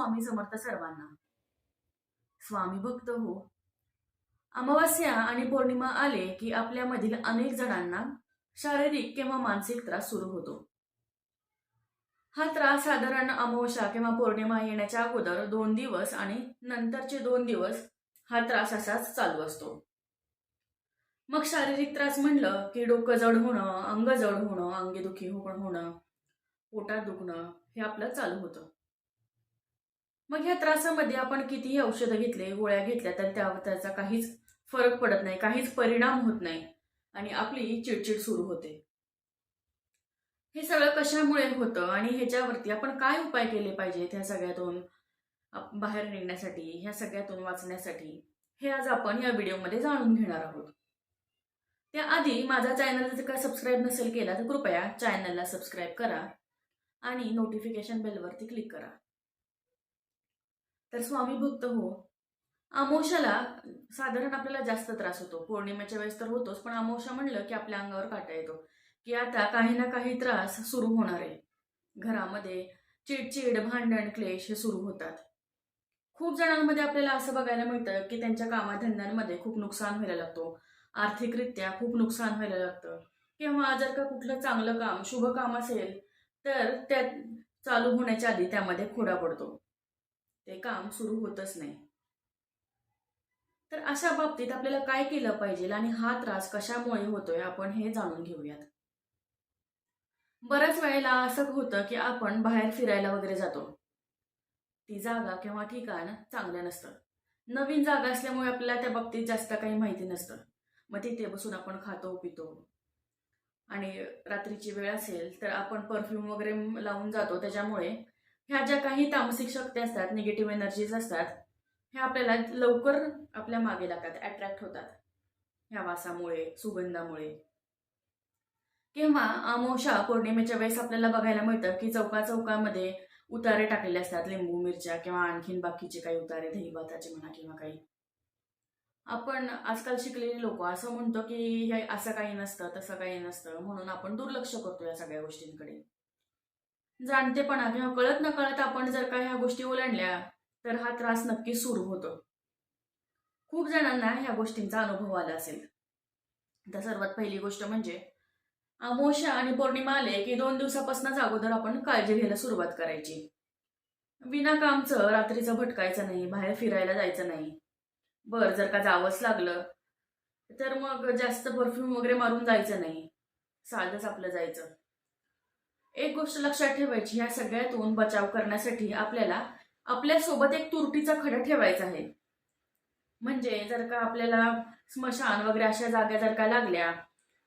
स्वामी समर्थ सर्वांना. स्वामी भक्त हो. अमावस्या आणि पौर्णिमा आले की आपल्यामधील अनेक जणांना शारीरिक किंवा मानसिक त्रास सुरू होतो. हा त्रास साधारण अमावस्या किंवा पौर्णिमा येण्याच्या अगोदर दोन दिवस आणि नंतरचे दोन दिवस हा त्रास असाच चालू असतो. मग शारीरिक त्रास म्हणलं की डोकं जड होणं अंग जड होणं अंगेदुखी होणं पोटात दुखणं हे आपलं चालू होतं. मग ह्या त्रासामध्ये आपण कितीही औषधं घेतले गोळ्या घेतल्या तर त्यावर त्याचा काहीच फरक पडत नाही काहीच परिणाम होत नाही आणि आपली चिडचिड सुरू होते. हे सगळं कशामुळे होतं आणि ह्याच्यावरती आपण काय उपाय केले पाहिजेत ह्या सगळ्यातून? बाहेर निघण्यासाठी ह्या सगळ्यातून वाचण्यासाठी हे आज आपण या व्हिडिओमध्ये जाणून घेणार आहोत. त्याआधी माझा चॅनल जर का सबस्क्राईब नसेल केला तर कृपया चॅनलला सबस्क्राईब करा आणि नोटिफिकेशन बेलवरती क्लिक करा. तर स्वामी भक्त हो. अमोशाला साधारण आपल्याला जास्त त्रास होतो. पौर्णिमेच्या वेळेस तर होतोच पण अमोशा म्हणलं की आपल्या अंगावर काटा येतो. की आता काही ना काही त्रास सुरू होणार आहे. घरामध्ये चिडचिड भांडण क्लेश हे सुरू होतात. खूप जणांमध्ये आपल्याला असं बघायला मिळतं की त्यांच्या कामाधंद्यांमध्ये खूप नुकसान व्हायला लागतो. आर्थिकरित्या खूप नुकसान व्हायला लागतं. किंवा जर का कुठलं चांगलं काम शुभ काम असेल तर त्या चालू होण्याच्या आधी त्यामध्ये खोडा पडतो. ते काम सुरू होतच नाही. तर अशा बाबतीत आपल्याला काय केलं पाहिजे आणि हा त्रास कशामुळे होतोय आपण हे जाणून घेऊयात. बऱ्याच वेळेला असं होतं की आपण बाहेर फिरायला वगैरे जातो. ती जागा किंवा ठिकाण चांगलं नसतं. नवीन जागा असल्यामुळे आपल्याला त्या बाबतीत जास्त काही माहिती नसतं. मग तिथे बसून आपण खातो पितो. आणि रात्रीची वेळ असेल तर आपण परफ्यूम वगैरे लावून जातो. त्याच्यामुळे ह्या ज्या काही तामसिक शक्ती असतात निगेटिव्ह एनर्जीज असतात ह्या आपल्याला लवकर आपल्या मागे लागतात अट्रॅक्ट होतात. ह्या वासामुळे सुगंधामुळे. किंवा अमावस्या पौर्णिमेच्या वेळेस आपल्याला बघायला मिळतं की चौका चौकामध्ये उतारे टाकलेले असतात लिंबू मिरच्या किंवा आणखीन बाकीचे काही उतारे दहीभाताचे म्हणा किंवा काही. आपण आजकाल शिकलेली लोक असं म्हणतो की हे असं काही नसतं तसं काही नसतं म्हणून आपण दुर्लक्ष करतो या सगळ्या गोष्टींकडे. जाणतेपणा किंवा कळत न कळत आपण जर का ह्या गोष्टी ओलांडल्या तर हा त्रास नक्की सुरू होतो. खूप जणांना ह्या गोष्टींचा अनुभव आला असेल. तर सर्वात पहिली गोष्ट म्हणजे अमोशा आणि पौर्णिमा आले की दोन दिवसापासूनच अगोदर आपण काळजी घ्यायला सुरुवात करायची. विनाकामचं रात्रीचं भटकायचं नाही बाहेर फिरायला जायचं नाही. बर जर का जावंच लागलं तर मग जास्त परफ्यूम वगैरे मारून जायचं नाही. साधंच आपलं जायचं. एक गोष्ट लक्षात ठेवायची ह्या सगळ्यातून बचाव करण्यासाठी आपल्याला आपल्यासोबत एक तुरटीचा खडा ठेवायचा आहे. म्हणजे जर का आपल्याला स्मशान वगैरे अशा जागा जर का लागल्या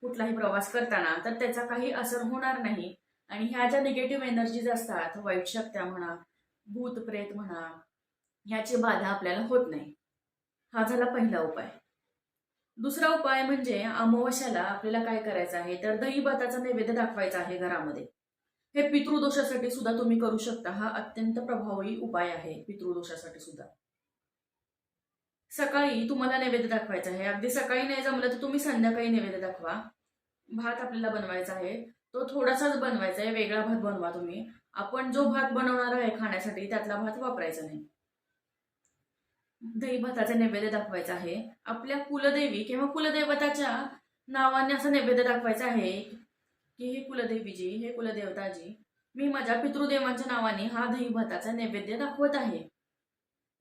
कुठलाही प्रवास करताना तर त्याचा काही असर होणार नाही. आणि ह्या ज्या निगेटिव्ह एनर्जीज असतात वाईट शक्त्या म्हणा भूत प्रेत म्हणा ह्याची बाधा आपल्याला होत नाही. हा झाला पहिला उपाय. दुसरा उपाय म्हणजे अमावस्याला आपल्याला काय करायचं आहे? तर दही भाताचा नैवेद्य दाखवायचा आहे घरामध्ये. हे पितृदोषासाठी सुद्धा तुम्ही करू शकता. हा अत्यंत प्रभावी उपाय आहे पितृदोषासाठी सुद्धा. सकाळी तुम्हाला नैवेद्य दाखवायचा आहे. अगदी सकाळी नाही जमलं तर तुम्ही संध्याकाळी नैवेद्य दाखवा. भात आपल्याला बनवायचा आहे. तो थोडासाच बनवायचा आहे. वेगळा भात बनवा तुम्ही. आपण जो भात बनवणार आहे खाण्यासाठी त्यातला भात वापरायचा नाही. दही भाताचा नैवेद्य दाखवायचा आहे. आपल्या कुलदेवी किंवा कुलदेवताच्या नावाने असं नैवेद्य दाखवायचं आहे. की हे कुलदेवीजी हे कुलदेवताजी मी माझ्या पितृदेवांच्या नावाने हा दही भाताचा नैवेद्य दाखवत आहे.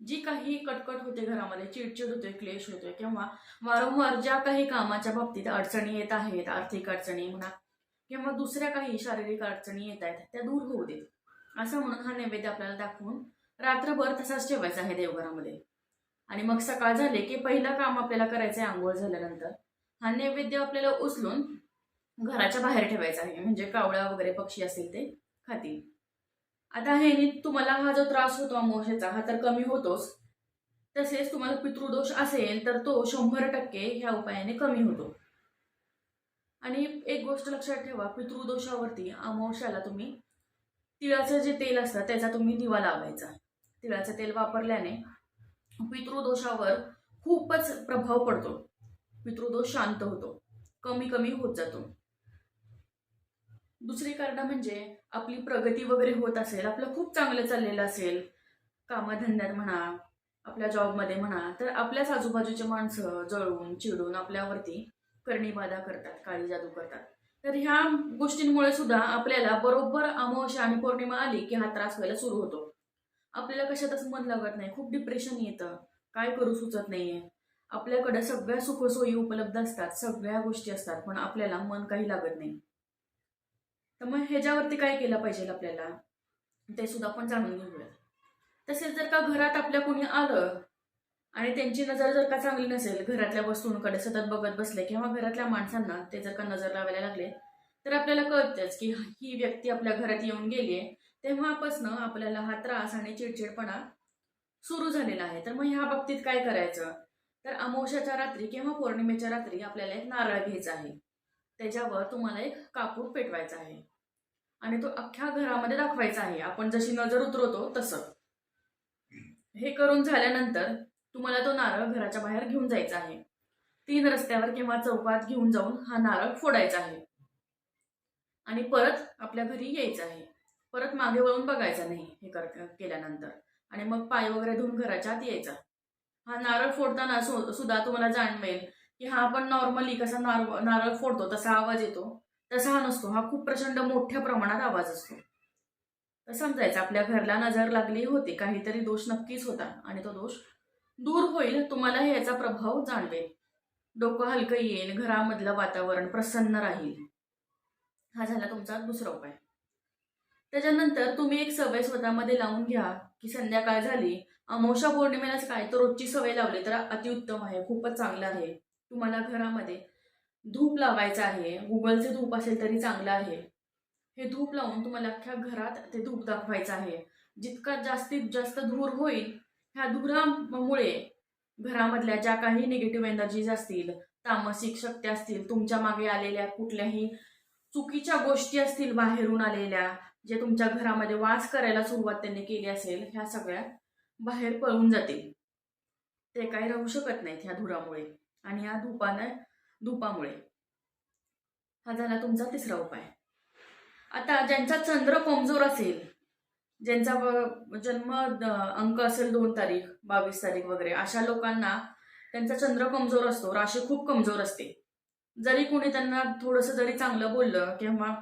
जी काही कटकट होते घरामध्ये चिडचिड होते क्लेश होतोय किंवा वारंवार ज्या काही कामाच्या बाबतीत अडचणी येत आहेत आर्थिक अडचणी म्हणा किंवा दुसऱ्या काही शारीरिक अडचणी येत आहेत त्या दूर होऊ देत. असं म्हणून हा नैवेद्य आपल्याला दाखवून रात्रभर तसाच ठेवायचा आहे देवघरामध्ये. आणि मग सकाळ झाले की पहिलं काम आपल्याला करायचं आहे आंघोळ झाल्यानंतर. हा नैवेद्य आपल्याला उचलून घराच्या बाहेर ठेवायचा आहे. म्हणजे कावळा वगैरे पक्षी असतील ते खातील. आता हे तुम्हाला हा जो त्रास होतो अमोशाचा हा तर कमी होतोच. तसेच तुम्हाला पितृदोष असेल तर तो शंभर टक्के ह्या उपायाने कमी होतो. आणि एक गोष्ट लक्षात ठेवा पितृदोषावरती अमावश्याला तुम्ही तिळाचं जे तेल असतं त्याचा तुम्ही दिवा लावायचा. तिळाचं तेल वापरल्याने पितृदोषावर खूपच प्रभाव पडतो. पितृदोष शांत होतो. कमी कमी होत जातो. दुसरी कारण म्हणजे आपली प्रगती वगैरे होत असेल आपलं खूप चांगलं चाललेलं असेल कामधंद्यात म्हणा आपल्या जॉबमध्ये म्हणा तर आपल्याच आजूबाजूचे माणसं जळून चिडून आपल्यावरती करणीबाधा करतात काळी जादू करतात. तर ह्या गोष्टींमुळे सुद्धा आपल्याला बरोबर अमावस्या आणि पौर्णिमा आली की हा त्रास व्हायला सुरू होतो. आपल्याला कशातच मन लागत नाही खूप डिप्रेशन येतं काय करू सुचत नाहीये. आपल्याकडे सगळ्या सुखसोयी उपलब्ध असतात सगळ्या गोष्टी असतात पण आपल्याला मन काही लागत नाही. तर मग ह्याच्यावरती काय केलं पाहिजे आपल्याला? ते सुद्धा आपण जाणून घेऊया. तसेच जर का घरात आपल्या कोणी आलं आणि त्यांची नजर जर का चांगली नसेल घरातल्या वस्तूंकडे सतत बघत बसले किंवा घरातल्या माणसांना ते जर का नजर लावायला लागले तर आपल्याला कळतंच की ही व्यक्ती आपल्या घरात येऊन गेली आहे तेव्हापासनं आपल्याला हा त्रास आणि चिडचिडपणा सुरू झालेला आहे. तर मग ह्या बाबतीत काय करायचं? तर अमावश्याच्या रात्री किंवा पौर्णिमेच्या रात्री आपल्याला एक नारळ घ्यायचा आहे. त्याच्यावर तुम्हाला एक कापूर पेटवायचा आहे. आणि तो अख्ख्या घरामध्ये दाखवायचा आहे. आपण जशी नजर उतरवतो तसं. हे करून झाल्यानंतर तुम्हाला तो नारळ घराच्या बाहेर घेऊन जायचा आहे. तीन रस्त्यावर किंवा चौकात घेऊन जाऊन हा नारळ फोडायचा आहे. आणि परत आपल्या घरी यायचं आहे. परत मागे वळून बघायचं नाही हे कर केल्यानंतर. आणि मग पाय वगैरे धुवून घराच्या आत यायचा. हा नारळ फोडताना सुद्धा तुम्हाला जाणवेल की हा आपण नॉर्मली कसा नारळ नारळ फोडतो तसा आवाज येतो. तसा हा नसतो हा खूप प्रचंड मोठ्या प्रमाणात आवाज असतो. तर समजायचं आपल्या घरला नजर लागली होती काहीतरी दोष नक्कीच होता आणि तो दोष दूर होईल तुम्हाला याचा प्रभाव जाणवेल. डोकं हलकं येईल घरामधलं वातावरण प्रसन्न राहील. हा झाला तुमचा दुसरा उपाय. त्याच्यानंतर तुम्ही एक सवय स्वतःमध्ये लावून घ्या की संध्याकाळ झाली अमावस्या पौर्णिमेलाच काय तर रोजची सवय लावली तर अतिउत्तम आहे खूपच चांगलं आहे. तुम्हाला घरामध्ये धूप लावायचं आहे गुगलचे धूप असेल तरी चांगलं आहे. हे धूप लावून तुम्हाला अख्ख्या घरात ते धूप दाखवायचं आहे. जितका जास्तीत जास्त धूर होईल ह्या धुरामुळे घरामधल्या ज्या काही निगेटिव्ह एनर्जीज असतील तामसिक शक्त्या असतील तुमच्या मागे आलेल्या कुठल्याही चुकीच्या गोष्टी असतील बाहेरून आलेल्या जे तुमच्या घरामध्ये वास करायला सुरुवात त्यांनी केली असेल ह्या सगळ्या बाहेर पळून जातील. ते काही राहू शकत नाहीत ह्या धुरामुळे. आणि ह्या धुपानं धुपामुळे. हा झाला तुमचा तिसरा उपाय. आता ज्यांचा चंद्र कमजोर असेल ज्यांचा जन्म अंक असेल दोन तारीख बावीस तारीख वगैरे अशा लोकांना त्यांचा चंद्र कमजोर असतो राशी खूप कमजोर असते. जरी कोणी त्यांना थोडंसं जरी चांगलं बोललं किंवा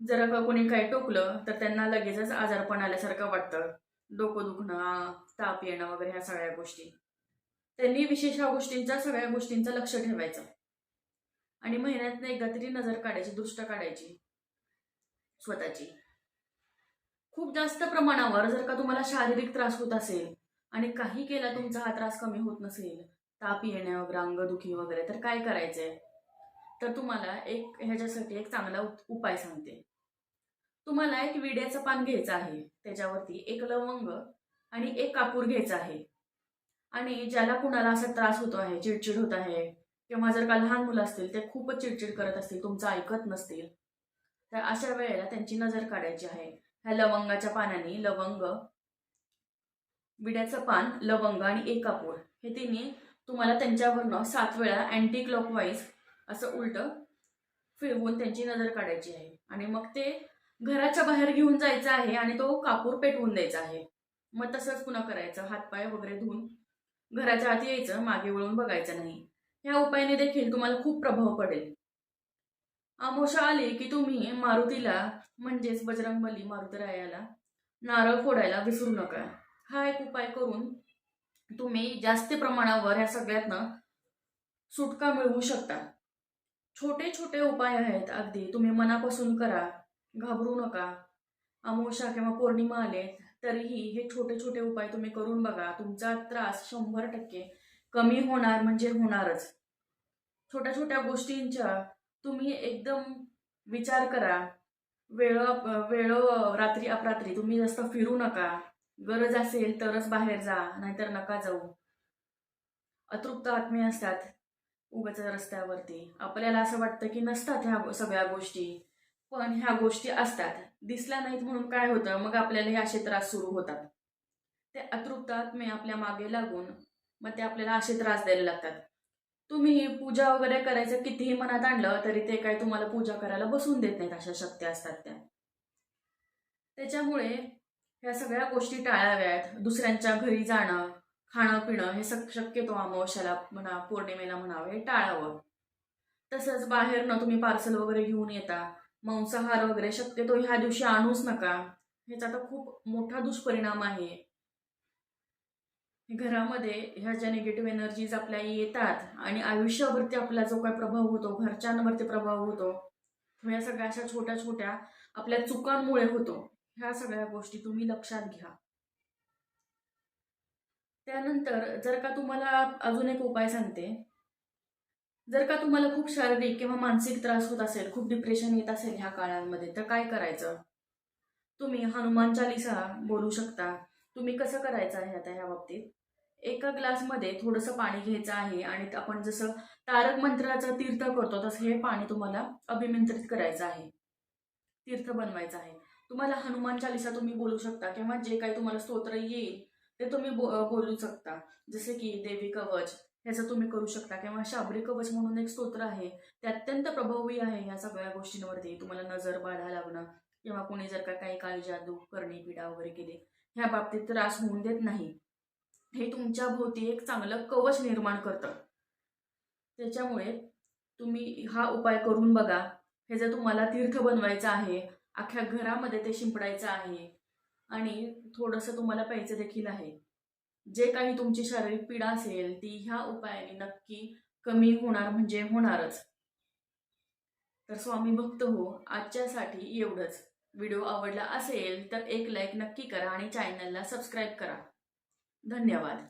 जर का कोणी काही टोकलं तर त्यांना लगेचच आजारपण आल्यासारखं वाटतं. डोकं दुखणं ताप येणं वगैरे ह्या सगळ्या गोष्टी. त्यांनी विशेष ह्या गोष्टींचा सगळ्या गोष्टींचं लक्ष ठेवायचं. आणि महिन्यातनं एकदा तरी नजर काढायची दृष्ट काढायची. स्वतःची. खूप जास्त प्रमाणावर जर का तुम्हाला शारीरिक त्रास होत असेल आणि काही केला तुमचा हा त्रास कमी होत नसेल ताप येणे वगैरे अंगदुखी वगैरे तर काय करायचंय? तर तुम्हाला एक ह्याच्यासाठी एक चांगला उपाय सांगते. तुम्हाला एक विड्याचं पान घ्यायचं आहे त्याच्यावरती एक लवंग आणि एक कापूर घ्यायचा आहे. आणि ज्याला कुणाला असा त्रास होतो आहे चिडचिड होत आहे किंवा जर का लहान मुलं असतील ते खूपच चिडचिड करत असतील तुमचं ऐकत नसतील तर अशा वेळेला त्यांची नजर काढायची आहे. ह्या लवंगाच्या पानाने लवंग विड्याचं पान लवंग आणि एक कापूर हे तिन्ही तुम्हाला त्यांच्यावरनं सात वेळा अँटी क्लॉकवाईज असं उलट फिरवून त्यांची नजर काढायची आहे. आणि मग ते घराच्या बाहेर घेऊन जायचं आहे आणि तो कापूर पेटवून द्यायचा आहे. मग तसंच पुन्हा करायचं. हातपाय वगैरे धुवून घराच्या आत यायचं मागे वळून बघायचं नाही. ह्या उपायाने देखील तुम्हाला खूप प्रभाव पडेल. अमोशा आली की तुम्ही मारुतीला म्हणजेच बजरंगबली मारुतरायाला नारळ फोडायला विसरू नका. हा एक उपाय करून तुम्ही जास्त प्रमाणावर ह्या सगळ्यातनं सुटका मिळवू शकता. छोटे छोटे उपाय आहेत अगदी. तुम्ही मनापासून करा. घाबरू नका. अमोषा किंवा पौर्णिमा आले तरीही हे छोटे छोटे उपाय तुम्ही करून बघा. तुमचा त्रास शंभर टक्के कमी होणार म्हणजे होणारच. छोट्या छोट्या गोष्टींच्या तुम्ही एकदम विचार करा. वेळ वेळ रात्री अपरात्री तुम्ही जास्त फिरू नका. गरज असेल तरच बाहेर जा नाहीतर नका जाऊ. अतृप्त आत्मे असतात उगाच रस्त्यावरती. आपल्याला असं वाटतं की नसतात ह्या सगळ्या गोष्टी. पण ह्या गोष्टी असतात. दिसल्या नाहीत म्हणून काय होतं? मग आपल्याला हे असे त्रास सुरू होतात. ते अतृप्त आत्मे आपल्या मागे लागून मग ते आपल्याला असे त्रास द्यायला लागतात. तुम्ही पूजा वगैरे करायचं कितीही मनात आणलं तरी ते काय तुम्हाला पूजा करायला बसून देत नाहीत अशा शक्ती असतात त्या. त्याच्यामुळे ह्या सगळ्या गोष्टी टाळाव्यात. दुसऱ्यांच्या घरी जाणं खाणं पिणं हे शक्यतो अमावश्याला म्हणा पौर्णिमेला म्हणावं हे टाळावं. तसंच बाहेरनं तुम्ही पार्सल वगैरे घेऊन येता. मांसाहार वगैरे शक्यतो ह्या दिवशी आणूच नका. ह्याचा तर खूप मोठा दुष्परिणाम आहे. घरामध्ये ह्या ज्या निगेटिव्ह एनर्जीज आपल्या येतात आणि आयुष्यावरती आपला जो काय प्रभाव होतो घरच्यांवरती प्रभाव होतो ह्या सगळ्या अशा छोट्या छोट्या आपल्या चुकांमुळे होतो ह्या सगळ्या गोष्टी तुम्ही लक्षात घ्या. त्यानंतर जर का तुम्हाला अजून एक उपाय सांगते. जर का तुम्हाला खूप शारीरिक किंवा मानसिक त्रास होत असेल खूप डिप्रेशन येत असेल ह्या काळांमध्ये तर काय करायचं? तुम्ही हनुमान चालिसा बोलू शकता. तुम्ही कसं करायचं आहे आता ह्या बाबतीत? एका ग्लासमध्ये थोडंसं पाणी घ्यायचं आहे आणि आपण जसं तारक मंत्राचं तीर्थ करतो तसं हे पाणी तुम्हाला अभिमंत्रित करायचं आहे. तीर्थ बनवायचं आहे. तुम्हाला हनुमान चालिसा तुम्ही बोलू शकता किंवा जे काही तुम्हाला स्तोत्र येईल ते तुम्ही बो बोलू शकता. जसे की देवी कवच ह्याचं तुम्ही करू शकता. किंवा शाबरी कवच म्हणून एक स्तोत्र आहे. ते अत्यंत प्रभावी आहे ह्या सगळ्या गोष्टींवरती. तुम्हाला नजर बाधा लागणं किंवा कोणी जर का काही काळी जादू करणी पिडा वगैरे केले ह्या बाबतीत त्रास होऊन देत नाही. हे तुमच्या भोवती एक चांगलं कवच निर्माण करतं. त्याच्यामुळे तुम्ही हा उपाय करून बघा. हे जर तुम्हाला तीर्थ बनवायचं आहे अख्ख्या घरामध्ये ते शिंपडायचं आहे आणि थोडंसं तुम्हाला प्यायचं देखील आहे. जे काही तुमची शारीरिक पीडा असेल ती ह्या उपायाने नक्की कमी होणार म्हणजे होणारच. तर स्वामी भक्त हो आजच्यासाठी एवढंच. व्हिडिओ आवडला असेल तर एक लाईक नक्की करा आणि चॅनलला सबस्क्राईब करा. धन्यवाद.